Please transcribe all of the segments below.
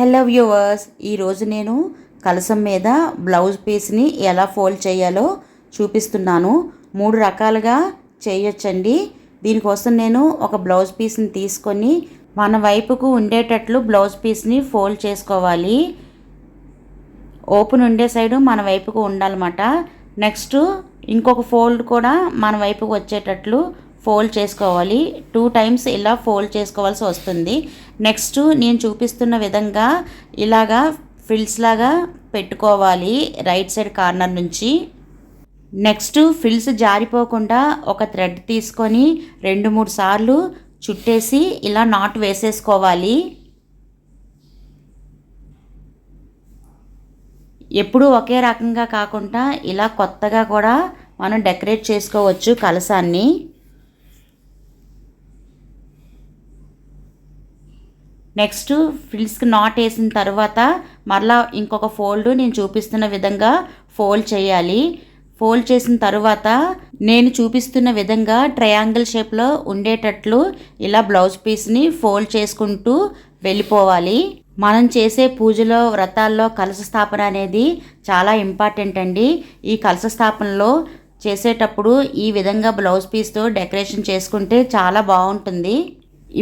Hello viewers ఈరోజు నేను కలసం మీద బ్లౌజ్ పీస్ని ఎలా ఫోల్డ్ చేయాలో చూపిస్తున్నాను. మూడు రకాలుగా చేయొచ్చండి. దీనికోసం నేను ఒక బ్లౌజ్ పీస్ని తీసుకొని మన వైపుకు ఉండేటట్లు బ్లౌజ్ పీస్ని ఫోల్డ్ చేసుకోవాలి. ఓపెన్ ఉండే సైడు మన వైపుకు ఉండాలన్నమాట. నెక్స్ట్ ఇంకొక ఫోల్డ్ కూడా మన వైపుకు వచ్చేటట్లు ఫోల్డ్ చేసుకోవాలి. టూ టైమ్స్ ఇలా ఫోల్డ్ చేసుకోవాల్సి వస్తుంది. నెక్స్ట్ నేను చూపిస్తున్న విధంగా ఇలాగా ఫిల్స్ లాగా పెట్టుకోవాలి రైట్ సైడ్ కార్నర్ నుంచి. నెక్స్ట్ ఫిల్స్ జారిపోకుండా ఒక థ్రెడ్ తీసుకొని రెండు మూడు సార్లు చుట్టేసి ఇలా నాట్ వేసేసుకోవాలి. ఎప్పుడూ ఒకే రకంగా కాకుండా ఇలా కొత్తగా కూడా మనం డెకరేట్ చేసుకోవచ్చు కలసాన్ని నెక్స్ట్ ఫ్రిల్స్కి నాట్ వేసిన తర్వాత మరలా ఇంకొక ఫోల్డ్ నేను చూపిస్తున్న విధంగా ఫోల్డ్ చేయాలి. ఫోల్డ్ చేసిన తర్వాత నేను చూపిస్తున్న విధంగా ట్రయాంగిల్ షేప్లో ఉండేటట్లు ఇలా బ్లౌజ్ పీస్ని ఫోల్డ్ చేసుకుంటూ వెళ్ళిపోవాలి. మనం చేసే పూజలో వ్రతాల్లో కలశ స్థాపన అనేది చాలా ఇంపార్టెంట్ అండి. ఈ కలశ స్థాపనలో చేసేటప్పుడు ఈ విధంగా బ్లౌజ్ పీస్తో డెకరేషన్ చేసుకుంటే చాలా బాగుంటుంది.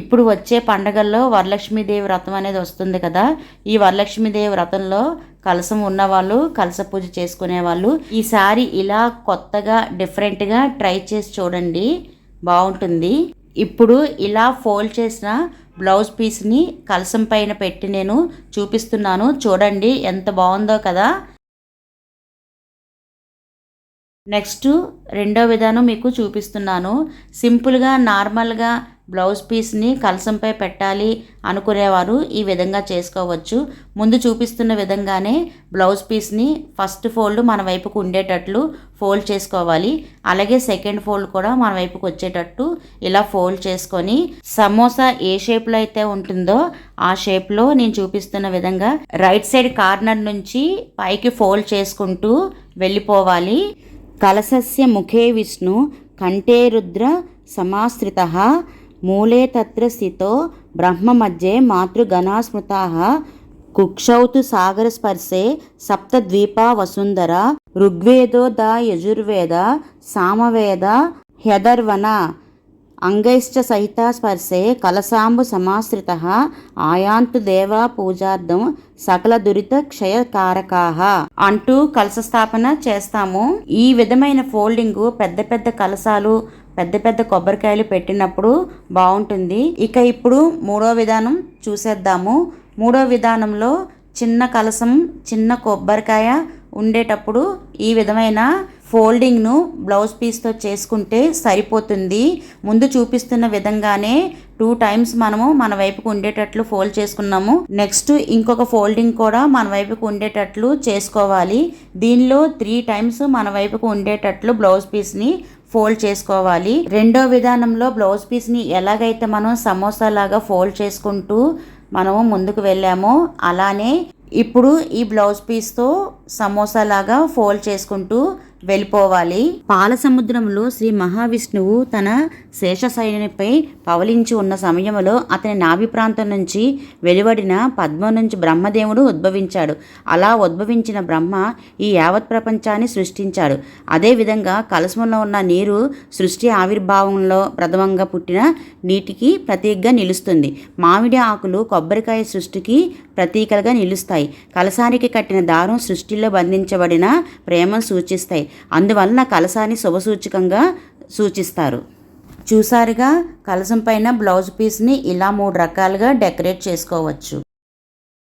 ఇప్పుడు వచ్చే పండగల్లో వరలక్ష్మీదేవి వ్రతం అనేది వస్తుంది కదా. ఈ వరలక్ష్మీదేవి వ్రతంలో కలసం ఉన్నవాళ్ళు కలస పూజ చేసుకునే వాళ్ళు ఈసారి ఇలా కొత్తగా డిఫరెంట్గా ట్రై చేసి చూడండి. బాగుంటుంది ఇప్పుడు ఇలా ఫోల్డ్ చేసిన బ్లౌజ్ పీస్ని కలసం పైన పెట్టి నేను చూపిస్తున్నాను. చూడండి ఎంత బాగుందో కదా. నెక్స్ట్ రెండో విధానం మీకు చూపిస్తున్నాను. సింపుల్గా నార్మల్గా బ్లౌజ్ పీస్ని కలసంపై పెట్టాలి అనుకునేవారు ఈ విధంగా చేసుకోవచ్చు. ముందు చూపిస్తున్న విధంగానే బ్లౌజ్ పీస్ని ఫస్ట్ ఫోల్డ్ మన వైపుకు ఉండేటట్లు ఫోల్డ్ చేసుకోవాలి. అలాగే సెకండ్ ఫోల్డ్ కూడా మన వైపుకు వచ్చేటట్టు ఇలా ఫోల్డ్ చేసుకొని సమోసా ఏ షేప్లో అయితే ఉంటుందో ఆ షేప్లో నేను చూపిస్తున్న విధంగా రైట్ సైడ్ కార్నర్ నుంచి పైకి ఫోల్డ్ చేసుకుంటూ వెళ్ళిపోవాలి. కలసస్య ముఖే విష్ణు కంఠే రుద్ర సమాశ్రిత మూలే తత్ర స్థితో బ్రహ్మ మధ్యే మాతృగణాస్మృతా కుక్షౌతు సాగరస్పర్శే సప్తద్వీపా వసుంధర ఋగ్వేదో ద యజుర్వేద సామవేద హ్యదర్వన అంగైశ్చ సహిత స్పర్శే కలసాంబు సమాశ్రిత ఆయాంతు దేవా పూజార్థం సకల దురిత క్షయకారకా. అంటూ కలస స్థాపన చేస్తాము. ఈ విధమైన ఫోల్డింగ్ పెద్ద పెద్ద కలసాలు పెద్ద పెద్ద కొబ్బరికాయలు పెట్టినప్పుడు బాగుంటుంది ఇక ఇప్పుడు మూడో విధానం చూసేద్దాము. మూడో విధానంలో చిన్న కలసం చిన్న కొబ్బరికాయ ఉండేటప్పుడు ఈ విధమైన ఫోల్డింగ్ను బ్లౌజ్ పీస్తో చేసుకుంటే సరిపోతుంది. ముందు చూపిస్తున్న విధంగానే టూ టైమ్స్ మనము మన వైపుకు ఉండేటట్లు ఫోల్డ్ చేసుకున్నాము. నెక్స్ట్ ఇంకొక ఫోల్డింగ్ కూడా మన వైపుకు ఉండేటట్లు చేసుకోవాలి. దీనిలో త్రీ టైమ్స్ మన వైపుకు ఉండేటట్లు బ్లౌజ్ పీస్ని ఫోల్డ్ చేసుకోవాలి. రెండో విధానంలో బ్లౌజ్ పీస్ని ఎలాగైతే మనం సమోసా లాగా ఫోల్డ్ చేసుకుంటూ మనము ముందుకు వెళ్ళామో అలానే ఇప్పుడు ఈ బ్లౌజ్ పీస్తో సమోసా లాగా ఫోల్డ్ చేసుకుంటూ వెళ్ళిపోవాలి. పాల సముద్రంలో శ్రీ మహావిష్ణువు తన శేషశైనిపై పవలించి ఉన్న సమయంలో అతని నాభి ప్రాంతం నుంచి వెలువడిన పద్మం నుంచి బ్రహ్మదేవుడు ఉద్భవించాడు. అలా ఉద్భవించిన బ్రహ్మ ఈ యావత్ ప్రపంచాన్ని సృష్టించాడు. అదేవిధంగా కలసంలో ఉన్న నీరు సృష్టి ఆవిర్భావంలో ప్రథమంగా పుట్టిన నీటికి ప్రతీకగా నిలుస్తుంది. మామిడి ఆకులు కొబ్బరికాయ సృష్టికి ప్రతీకలుగా నిలుస్తాయి. కలసానికి కట్టిన దారం సృష్టిలో బంధించబడిన ప్రేమను సూచిస్తాయి. అందువలన కలశాన్ని శుభసూచకంగా సూచిస్తారు. చూసారుగా కలసం పైన బ్లౌజ్ పీస్ని ఇలా మూడు రకాలుగా డెకరేట్ చేసుకోవచ్చు.